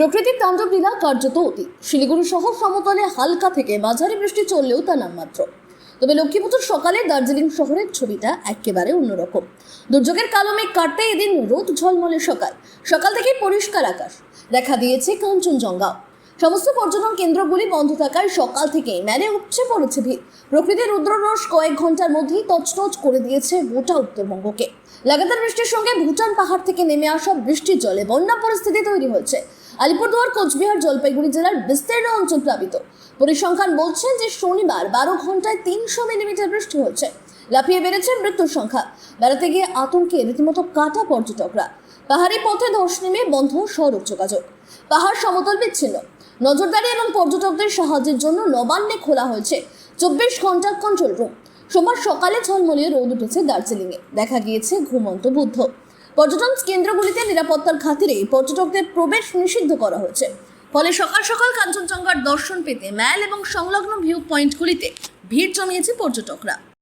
প্রকৃতির তাণ্ডব লীলা কার্যত অতি শিলিগুড়ি শহর সমতলে হালকা থেকে মাঝারি বৃষ্টি চললেও তা নামমাত্র। তবে লক্ষ্মীপুজোর সকালে দার্জিলিং শহরের ছবিটা একেবারে অন্যরকম। দুর্যোগের কালো মেঘ কাটতে এদিন রোদ ঝলমলে সকাল। সকাল থেকেই পরিষ্কার আকাশ। দেখা দিয়েছে কাঞ্চনজঙ্ঘা। সমস্ত পর্যটন কেন্দ্রগুলি বন্ধ থাকায় সকাল থেকেই মেলে উপচে পড়েছে ভিড়। প্রকৃতির রুদ্ররস কয়েক ঘণ্টার মধ্যেই তছনছ করে দিয়েছে গোটা উত্তরবঙ্গকে। লাগাতার বৃষ্টির সঙ্গে ভুটান পাহাড় থেকে নেমে আসা বৃষ্টির জলে বন্যা পরিস্থিতি তৈরি হয়েছে। আলিপুরদুয়ার, কোচবিহার, জলপাইগুড়ি জেলার বিস্তীর্ণ অঞ্চল প্লাবিত। পরিসংখ্যান বলছেন যে শনিবার বারো ঘন্টায় তিনশো মিলিমিটার বৃষ্টি হচ্ছে লাফিয়ে বেড়েছে মৃত্যুর সংখ্যা। বেড়াতে গিয়ে আতঙ্কে রীতিমতো কাটা পর্যটকরা। পাহাড়ি পথে ধস নেমে বন্ধ সড়ক যোগাযোগ। পাহাড় সমতল বিচ্ছিন্ন। নজরদারি এবং পর্যটকদের সাহায্যের জন্য নবান্নে খোলা হয়েছে চব্বিশ ঘণ্টার কন্ট্রোল রুম সোমবার সকালে ঝলমলিয়ে রোদ উঠেছে দার্জিলিংয়ে। দেখা গিয়েছে ঘুমন্ত বুদ্ধ। পর্যটন কেন্দ্রগুলিতে নিরাপত্তার খাতিরে পর্যটকদের প্রবেশ নিষিদ্ধ করা হয়েছে। ফলে সকাল সকাল কাঞ্চনজঙ্ঘার দর্শন পেতে ম্যাল এবং সংলগ্ন ভিউ পয়েন্টগুলিতে ভিড় জমিয়েছে পর্যটকরা।